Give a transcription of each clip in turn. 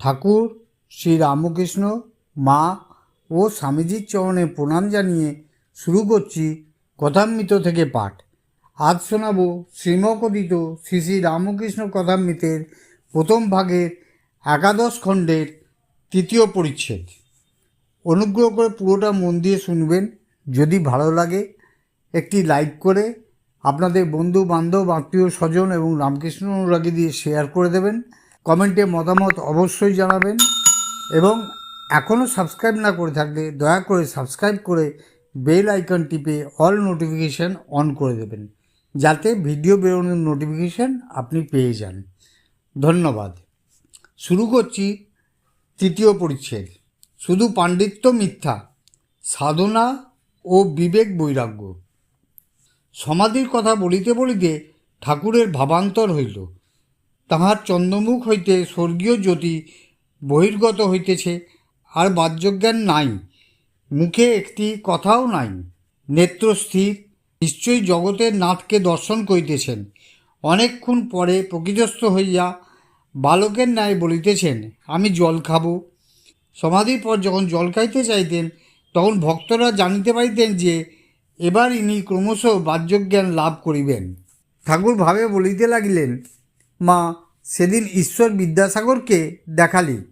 ঠাকুর, শ্রী রামকৃষ্ণ, মা ও স্বামীজির চরণে প্রণাম জানিয়ে শুরু করছি কথামৃত থেকে পাঠ। আজ শোনাব শ্রীমকথিত শ্রী শ্রী রামকৃষ্ণ কথামৃতের প্রথম ভাগের একাদশ খণ্ডের তৃতীয় পরিচ্ছেদ। অনুগ্রহ করে পুরোটা মন দিয়ে শুনবেন। যদি ভালো লাগে, একটি লাইক করে আপনাদের বন্ধু বান্ধব আত্মীয় স্বজন এবং রামকৃষ্ণ অনুরাগী দিয়ে শেয়ার করে দেবেন। কমেন্টে মতামত অবশ্যই জানাবেন এবং এখনও সাবস্ক্রাইব না করে থাকলে দয়া করে সাবস্ক্রাইব করে বেল আইকন টিপে অল নোটিফিকেশান অন করে দেবেন, যাতে ভিডিও বেরোনোর নোটিফিকেশান আপনি পেয়ে যান। ধন্যবাদ। শুরু করছি তৃতীয় পরিচ্ছেদ। শুধু পাণ্ডিত্য মিথ্যা, সাধনা ও বিবেক বৈরাগ্য। সমাধির কথা বলিতে বলিতে ঠাকুরের ভাবান্তর হইল। তাহার চন্দ্রমুখ হইতে স্বর্গীয় জ্যোতি বহির্গত হইতেছে, আর বাহ্যজ্ঞান নাই, মুখে একটি কথাও নাই। নেত্র স্থির, নিশ্চয়ই জগতের নাথকে দর্শন করিতেছেন। অনেকক্ষণ পরে প্রকৃতস্থ হইয়া বালকের ন্যায় বলিতেছেন, আমি জল খাব। সমাধির পর যখন জল খাইতে চাইতেন, তখন ভক্তরা জানিতে পারিতেন যে, এবার ইনি ক্রমশ বাহ্যজ্ঞান লাভ করিবেন। ঠাকুর ভাবে বলিতে লাগিলেন, মা সেদিন ঈশ্বর বিদ্যাসাগরকে দেখালি।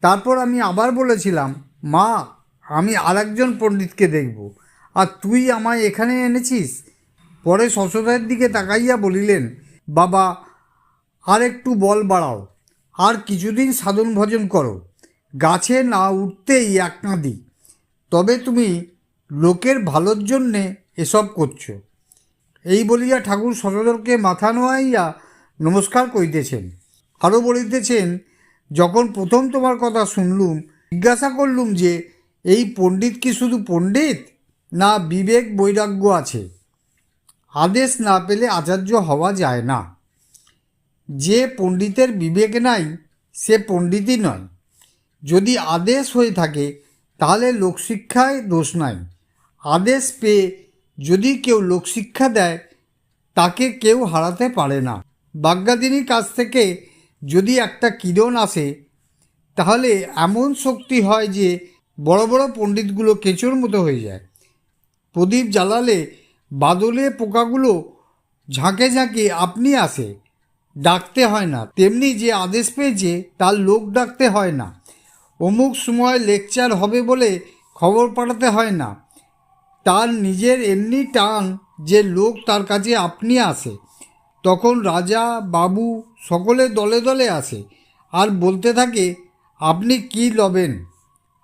তারপর আমি আবার বলেছিলাম, মা, আমি আরেকজন পণ্ডিতকে দেখব। আর তুই আমায় এখানে এনেছিস? পরে শশধরের দিকে তাকাইয়া বলিলেন, বাবা, আর একটু বল বাড়াও। আর কিছুদিন সাধন ভজন করো। গাছে না উঠতেই এক কাঁদি তবে তুমি লোকের ভালোর জন্যে এসব করছ এই বলিয়া ঠাকুর শশধরকে মাথা নোয়াইয়া নমস্কার করিতেছেন। আরও বলিতেছেন, যখন প্রথম তোমার কথা শুনলুম, জিজ্ঞাসা করলুম যে, এই পণ্ডিত কি শুধু পণ্ডিত? না বিবেক বৈরাগ্য আছে। আদেশ না পেলে আচার্য হওয়া যায় না। যে পণ্ডিতের বিবেক নাই, সে পণ্ডিতই নয়। যদি আদেশ হয়ে থাকে, তাহলে লোকশিক্ষায় দোষ নাই। আদেশ পেয়ে যদি কেউ লোকশিক্ষা দেয়, তাকে কেউ হারাতে পারে না। বাগ্যাদিনীর কাছ থেকে যদি একটা কিরণ আসে, তাহলে এমন শক্তি হয় যে বড় বড় পণ্ডিতগুলো কেঁচোর মতো হয়ে যায়। প্রদীপ জ্বালালে বাদলে পোকাগুলো ঝাঁকে ঝাঁকে আপনি আসে। ডাকতে হয় না। তেমনি যে আদেশ পেয়েছে, তার লোক ডাকতে হয় না। অমুক সময় লেকচার হবে বলে খবর পাঠাতে হয় না। তার নিজের এমনি টান যে লোক তার কাছে আপনি আসে। তখন রাজা, বাবু সকলে দলে দলে আসে আর বলতে থাকে, আপনি কি লবেন?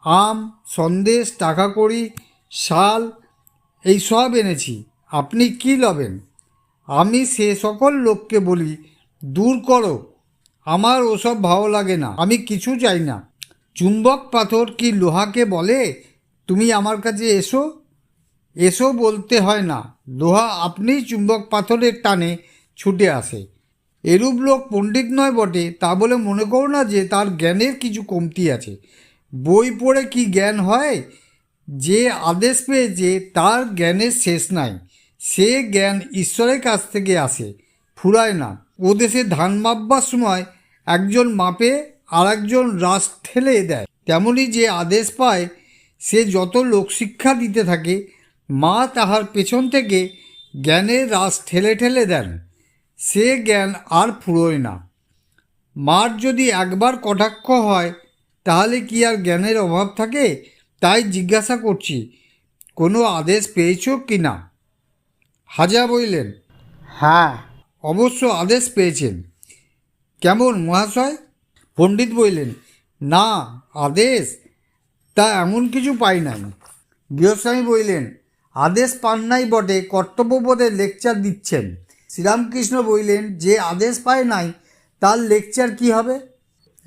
আম, সন্দেশ টাকা কড়ি শাল, এই সব এনেছি। আপনি কি লবেন? আমি সে সকল লোককে বলি, দূর করো। আমার ওসব ভালো লাগে না। আমি কিছু চাই না। চুম্বক পাথর কি লোহাকে বলে? তুমি আমার কাছে এসো। এসো বলতে হয় না। লোহা আপনিই চুম্বক পাথরের টানে ছুটে আসে। এরূপ লোক পণ্ডিত নয় বটে, তা বলে মনে করো না যে তার জ্ঞানের কিছু কমতি আছে। বই পড়ে কি জ্ঞান হয়? যে আদেশ পেয়েছে, তার জ্ঞানের শেষ নাই। সে জ্ঞান ঈশ্বরের কাছ থেকে আসে, ফুরায় না। ও দেশে ধান মাপবার সময় একজন মাপে আর একজন রাস ঠেলে দেয়। তেমনি যে আদেশ পায়, সে যত লোকশিক্ষা দিতে থাকে, মা তাহার পেছন থেকে জ্ঞানের রাস ঠেলে ঠেলে দেন। সে জ্ঞান আর ফুরোয় না। মার যদি একবার কটাক্ষ হয় তাহলে কি আর জ্ঞানের অভাব থাকে? তাই জিজ্ঞাসা করছি কোনো আদেশ পেয়েছ কি না? হাজা বললেন হ্যাঁ। অবশ্য আদেশ পেয়েছেন। কেমন মহাশয়? পণ্ডিত বললেন না আদেশ? তা এমন কিছু পাই নাই। গৃহস্বামী বললেন আদেশ পান নাই বটে কর্তব্যবোধে লেকচার দিচ্ছেন। শ্রীরামকৃষ্ণ বললেন, যে আদেশ পায় নাই, তার লেকচার কি হবে?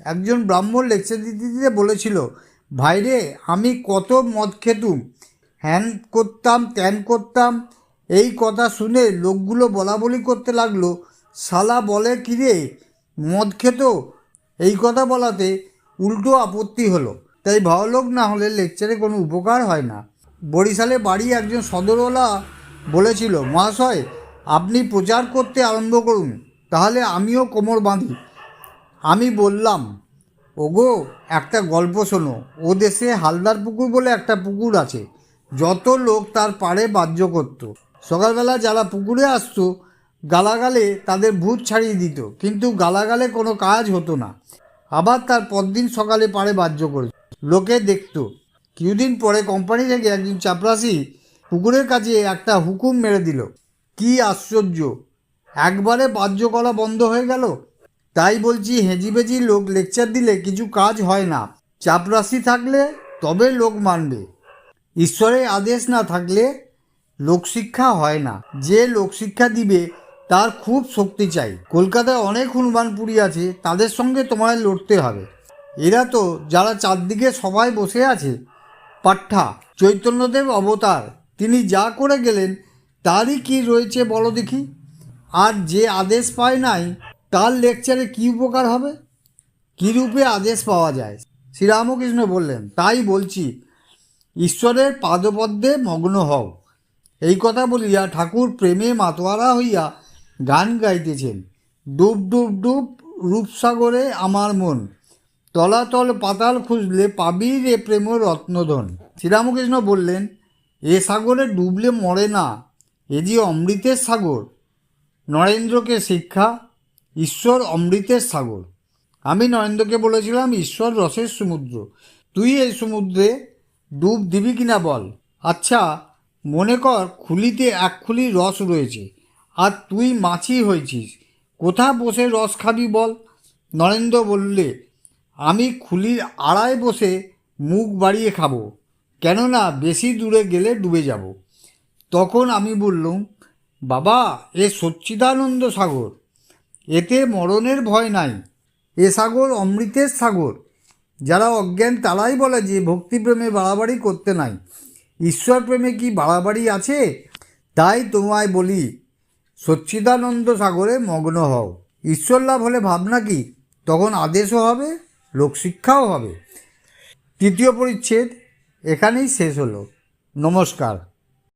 একজন ব্রাহ্মণ লেকচার দিতে দিতে বলেছিল, ভাইরে, আমি কত মদ খেতুম, হ্যান করতাম, ত্যান করতাম, এই কথা শুনে লোকগুলো বলা বলি করতে লাগল। শালা বলে কিরে মদ খেত? এই কথা বলাতে উল্টো আপত্তি হলো। তাই ভালোলোক না হলে লেকচারে কোনো উপকার হয় না। বরিশালে বাড়ি একজন সদরওয়ালা বলেছিল, মহাশয় আপনি প্রচার করতে আরম্ভ করুন, তাহলে আমিও কোমর বাঁধি। আমি বললাম, ওগো, একটা গল্প শোনো। ও দেশে হালদার পুকুর বলে একটা পুকুর আছে। যত লোক তার পাড়ে বাহ্য করত। সকালবেলা যারা পুকুরে আসতো, গালাগালে তাদের ভূত ছাড়িয়ে দিত। কিন্তু গালাগালে কোনো কাজ হতো না। আবার তার পরদিন সকালে পাড়ে বাহ্য করে লোকে দেখত। কিছুদিন পরে কোম্পানি থেকে একজন চাপরাশি পুকুরের কাছে একটা হুকুম মেরে দিল। কি আশ্চর্য। একবারে বাহ্য করা বন্ধ হয়ে গেল। তাই বলছি, হেঁজিবেজি লোক লেকচার দিলে কিছু কাজ হয় না। চাপরাশি থাকলে তবে লোক মানবে। ঈশ্বরের আদেশ না থাকলে লোকশিক্ষা হয় না। যে লোকশিক্ষা দিবে, তার খুব শক্তি চাই। কলকাতায় অনেক হনুমানপুরি আছে, তাদের সঙ্গে তোমায় লড়তে হবে। এরা তো যারা চারদিকে সবাই বসে আছে পাঠা চৈতন্যদেব অবতার, তিনি যা করে গেলেন তারই কি রয়েছে বলো দেখি। আর যে আদেশ পায় নাই, তার লেকচারে কী উপকার হবে? রূপে আদেশ পাওয়া যায়? শ্রীরামকৃষ্ণ বললেন, তাই বলছি, ঈশ্বরের পাদপদ্মে মগ্ন হও। এই কথা বলিয়া ঠাকুর প্রেমে মাতোয়ারা হইয়া গান গাইতেছেন। ডুব ডুব ডুব রূপসাগরে আমার মন। তলাতল পাতাল খুঁজলে পাবি রে প্রেম রত্নধন শ্রীরামকৃষ্ণ বললেন, এ সাগরে ডুবলে মরে না। এ যে অমৃতের সাগর, নরেন্দ্রকে শিক্ষা, ঈশ্বর অমৃতের সাগর। আমি নরেন্দ্রকে বলেছিলাম, ঈশ্বর রসের সমুদ্র। তুই এই সমুদ্রে ডুব দিবি কিনা বল? আচ্ছা মনে কর খুলিতে এক খুলি রস রয়েছে, আর তুই মাছি হয়েছিস। কোথা বসে রস খাবি বল? নরেন্দ্র বললে, আমি খুলির আড়ায় বসে মুখ বাড়িয়ে খাব, কেননা বেশি দূরে গেলে ডুবে যাব। তখন আমি বললুম, বাবা, এ সচ্চিদানন্দ সাগর, এতে মরণের ভয় নাই। এ সাগর অমৃতের সাগর। যারা অজ্ঞান তারাই বলে যে ভক্তিপ্রেমে বাড়াবাড়ি করতে নাই। ঈশ্বর প্রেমে কি বাড়াবাড়ি আছে? তাই তোমায় বলি, সচ্চিদানন্দ সাগরে মগ্ন হও। ঈশ্বর লাভ হলে ভাবনা কি? তখন আদেশও হবে লোকশিক্ষাও হবে। তৃতীয় পরিচ্ছেদ এখানেই শেষ হলো। নমস্কার।